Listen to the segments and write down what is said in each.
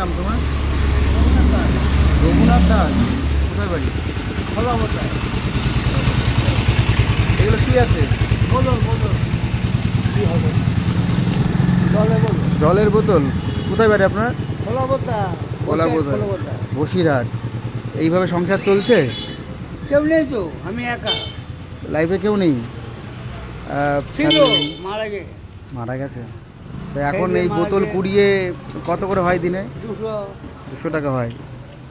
নাম তোমার? রঘুনাথ দাস। কোথায় বাড়ি? খোলা বোতায় এগুলো কি আছে? বদল বদল। কি হবে? চলে বদল। জলের বোতল। কোথায় বাড়ি আপনার? খোলা বোতা খোলা বোতল। বোতা বসিরহাট। এইভাবে সংসার চলছে? কেউ নেই তো আমি একা। লাইফে কেউ নেই। মারা গে মারা গেছে? তো এখন এই বোতল কুড়িয়ে কত করে হয় দিনে? দুশো টাকা হয়।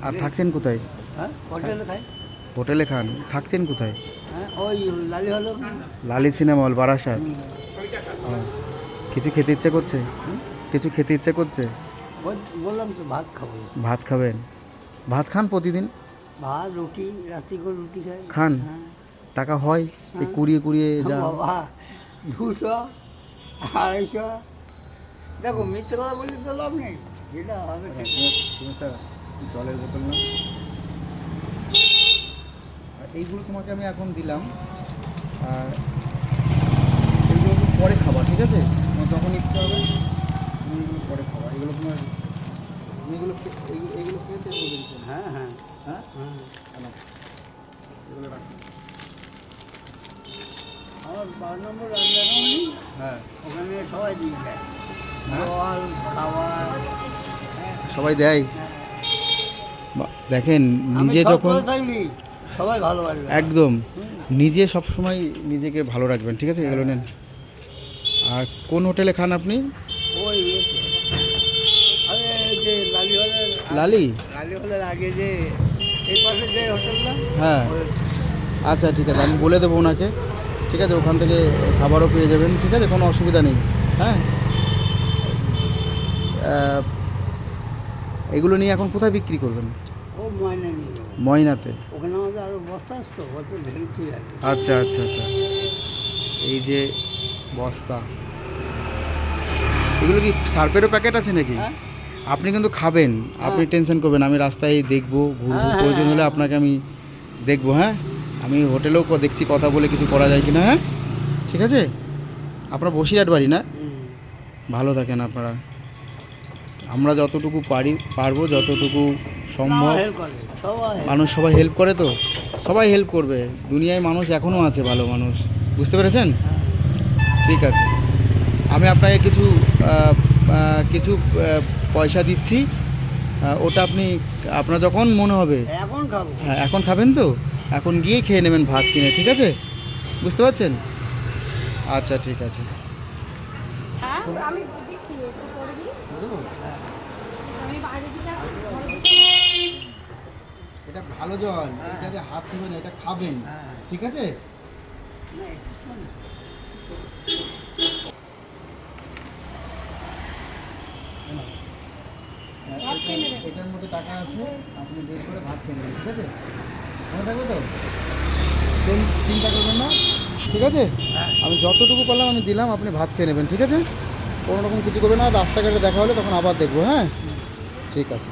আর থাকছেন কোথায়? হোটেলে খান। থাকছেন কোথায়? লালি সিনেমা হল, বারাসাত। কিছু খেতে ইচ্ছে করছে? কিছু খেতে ইচ্ছে করছে? বললাম তো ভাত খাব ভাত খাবেন? ভাত খান প্রতিদিন? ভাত রুটি রাত্রি করে রুটি খাই খান? টাকা হয়? এই কুড়িয়ে কুড়িয়ে যা দুশো, আড়াইশো দেখো মিথ্যে কথা বললে তো লাভ নেই। যেটা হবে জলের বোতল না এইগুলো তোমাকে আমি এখন দিলাম। আর এইগুলো পরে খাবা ঠিক আছে? তোমার যখন ইচ্ছা হবে তুমি এগুলো পরে খাবা। এগুলো তোমার তুমি এগুলো খে- এই- এইগুলো খেয়ে শেষ করে দিয়েছ হ্যাঁ হ্যাঁ। হ্যাঁ? হ্যাঁ। এগুলো রাখো। আমার বারো নম্বর রাজধানী হ্যাঁ। ওখানে সবাই দিয়ে যায়? জল খাবার। সবাই দেয়? দেখেন নিজে যখন সবাই ভালোবাসবে। একদম নিজে সব সময় নিজেকে ভালো রাখবেন ঠিক আছে? এগুলো নেন। আর কোন হোটেলে খান আপনি? ওই লালি আগে যে এই পাশে যে হোটেলটা? হ্যাঁ। আচ্ছা ঠিক আছে আমি বলে দেবো ওনাকে। ঠিক আছে ওখান থেকে খাবারও পেয়ে যাবেন ঠিক আছে? কোনো অসুবিধা নেই। হ্যাঁ? এগুলো নিয়ে এখন কোথায় বিক্রি করবেন? ও ময়না নিয়ে ময়নাতে? ওখানে আমাদের আরও বস্তা আসতো বস্তা ঢেলে আচ্ছা আচ্ছা আচ্ছা। এই যে বস্তা। এগুলো কি সার্ফেরও প্যাকেট আছে নাকি? হ্যাঁ। আপনি কিন্তু খাবেন। আপনি টেনশন করবেন আমি রাস্তায় দেখব ঘুরবো। হ্যাঁ, প্রয়োজন হ্যাঁ, হলে হ্যাঁ। আপনাকে আমি দেখব হ্যাঁ? আমি হোটেলেও দেখছি কথা বলে কিছু করা যায় কি না হ্যাঁ? ঠিক আছে? আপনার বসিরহাট বাড়ি না? ভালো থাকেন আপনারা। আমরা যতটুকু পারি পারব যতটুকু সম্ভব। মানুষ সবাই হেল্প করে তো? সবাই হেল্প করবে। দুনিয়ায় মানুষ এখনও আছে ভালো মানুষ। বুঝতে পেরেছেন? হ্যাঁ। ঠিক আছে। আমি আপনাকে কিছু কিছু পয়সা দিচ্ছি। ওটা আপনি আপনার যখন মনে হবে। এখন খাব। হ্যাঁ এখন খাবেন তো? এখন গিয়ে খেয়ে নেবেন ভাত কিনে ঠিক আছে? বুঝতে পারছেন? আচ্ছা ঠিক আছে। আমি দিচ্ছি একটু করবি আমি বাইরে দিকে আছি এটা ভালো জল এটাতে হাত ধুবেন এটা খাবেন হ্যাঁ। ঠিক আছে। হ্যাঁ, এটার মধ্যে টাকা আছে আপনি বের করে ভাত খেয়ে নেবেন ঠিক আছে? মনে থাকবে তো? চিন্তা করবেন না ঠিক আছে? আমি যতটুকু পারলাম আমি দিলাম আপনি ভাত খেয়ে নেবেন ঠিক আছে? কোনো রকম কিছু করবে না রাস্তাঘাটে দেখা হলে তখন আবার দেখব হ্যাঁ? ঠিক আছে।